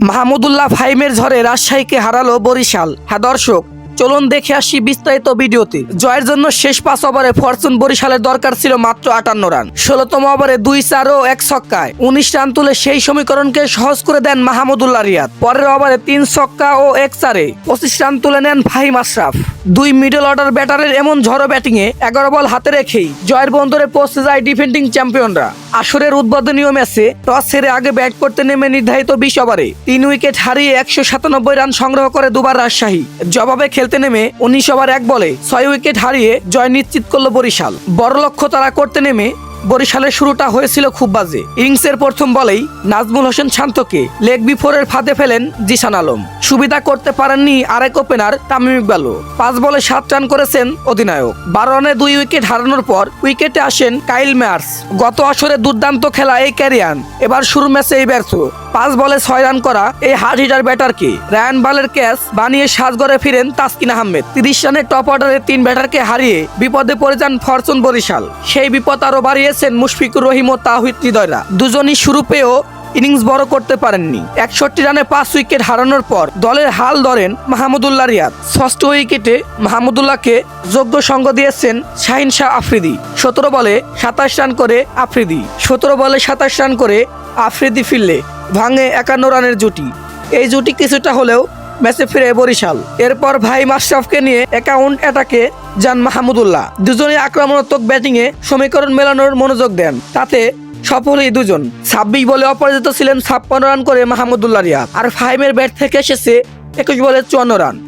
মাহমুদুল্লাহ ফাইমের ঝড়ে রাজশাহীকে হারালো বরিশাল। হ্যাঁ দর্শক, চলুন দেখে আসি বিস্তারিত ভিডিওতে। জয়ের জন্য শেষ পাঁচ ওভারে ফরচুন বরিশালের দরকার ছিল মাত্র আটান্ন রান। ষোলতম ওভারে দুই চার ও এক ছক্কায়। উনিশ রান তুলে সেই সমীকরণকে সহজ করে দেন মাহমুদুল্লাহ রিয়াদ। পরের ওভারে তিন ছক্কা ও এক চারে। পঁচিশ রান তুলে নেন ফাহিম আশরাফ। দুই মিডল অর্ডার ব্যাটারের এমন ঝড়ো ব্যাটিংয়ে এগারো বল হাতে রেখেই জয়ের বন্দরে পৌঁছে যায় ডিফেন্ডিং চ্যাম্পিয়নরা। আসরের উদ্বোধনীয় ম্যাচে টস সেরে আগে ব্যাট করতে নেমে নির্ধারিত বিশ ওভারে তিন উইকেট হারিয়ে একশো সাতানব্বই রান সংগ্রহ করে দুবার রাজশাহী। জবাবে খেলতে নেমে উনিশ ওভার এক বলে ছয় উইকেট হারিয়ে জয় নিশ্চিত করল বরিশাল। বড় লক্ষ্য তারা করতে নেমে বরিশালের শুরুটা হয়েছিল খুব বাজে। ইনিংসের প্রথম বলেই নাজমুল হোসেন শান্তকে লেগ বিফোরের ফাঁদে ফেলেন জিসান আলম। সুবিধা করতে পারেননি আরেক ওপেনার তামিম ইকবালও পাঁচ বলে সাত রান করেছেন অধিনায়ক। বারো রানে দুই উইকেট হারানোর পর উইকেটে আসেন কাইল ম্যার্স গত আসরে দুর্দান্ত খেলা এই ক্যারিয়ান এবার শুরু ম্যাচে এই ব্যর্থ। পাঁচ বলে ছয় রান করা এই হার্ড হিটার ব্যাটারকে রায়ান বালের ক্যাচ বানিয়ে সাজগড়ে ফিরেন তাসকিন আহমেদ। তিরিশ রানের টপ অর্ডারে তিন ব্যাটারকে হারিয়ে বিপদে পড়ে যান ফরচুন বরিশাল। সেই বিপদ আরও বাড়িয়েছেন মুশফিকুর রহিম ও তাহিদ হৃদয়রা। দুজনই শুরু পেয়েও ইনিংস বড় করতে পারেননি। একষট্টি রানে পাঁচ উইকেট হারানোর পর দলের হাল ধরেন মাহমুদুল্লাহ রিয়াদ। ষষ্ঠ উইকেটে মাহমুদুল্লাহকে যোগ্য সঙ্গ দিয়েছেন শাহিন শাহ আফ্রিদি। সতেরো বলে সাতাশ রান করে আফ্রিদি। সতেরো বলে সাতাশ রান করে আফ্রিদি ফিরলে ভাঙে একান্ন রানের জুটি। এই জুটি কিছুটা হলেও ম্যাচে ফিরে বরিশাল। এরপর ভাই মাশরাফকে নিয়ে অ্যাকাউন্ট অ্যাটাকে যান মাহমুদুল্লাহ দুজনে আক্রমণাত্মক ব্যাটিংয়ে সমীকরণ মেলানোর মনোযোগ দেন। তাতে সফল এই দুজন। ছাব্বিশ বলে অপরাজিত ছিলেন ছাপ্পান্ন রান করে মাহমুদুল্লাহ রিয়াদ। আর ফাইমের ব্যাট থেকে এসেছে একুশ বলে চুয়ান্ন রান।